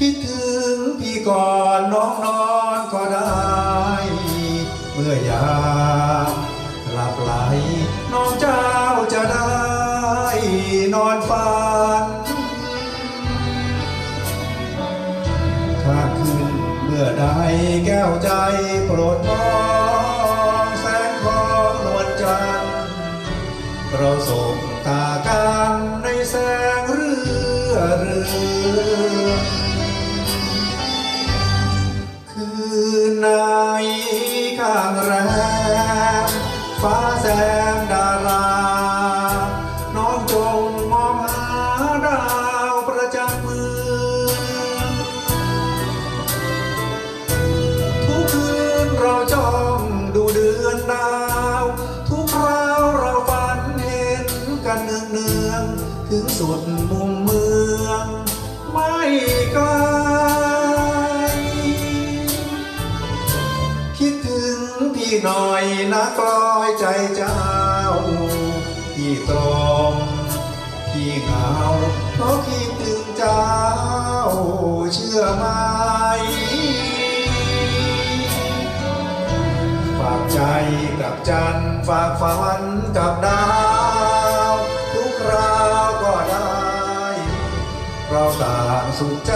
คิดถึงพี่ก่อนน้องนอนก็ได้ เมื่อยามหลับไหลน้องเจ้าจะได้นอนฝันข้ามคืนเมื่อใดแก้วใจโปรดมองแสงของนวลจันทร์เราส่งตากันในแสงเรือเรือ แรมฟ้าแสงดารา น้องจงมองหาดาวประจำเมืองทุกคืนเราจ้องดูเดือนดาว ทุกคราวเราฝันเห็นกันเนืองเนืองๆถึงสุดมุม พี่หน่อยนะกลอยใจเจ้า พี่ตรมพี่เหงาเพราะคิดถึงเจ้า เชื่อไหมฝากใจกับจันฝากฝันกับดาว ทุกคราวก็ได้ เราต่างสุขใจ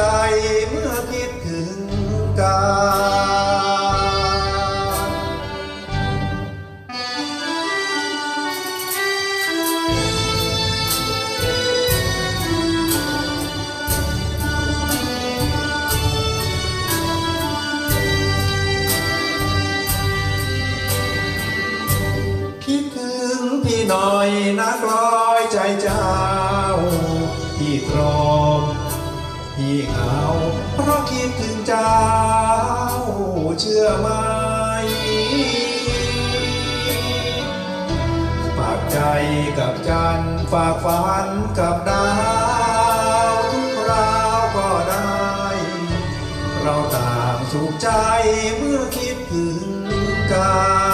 เมื่อคิดถึงกัน หน่อยนะกลอยใจเจ้าพี่ตรมพี่เหงาเพราะคิดถึงเจ้า เชื่อไหมฝากใจกับจันฝากฝันกับดาวทุกคราวก็ได้ เราต่างสุขใจเมื่อคิดถึงกัน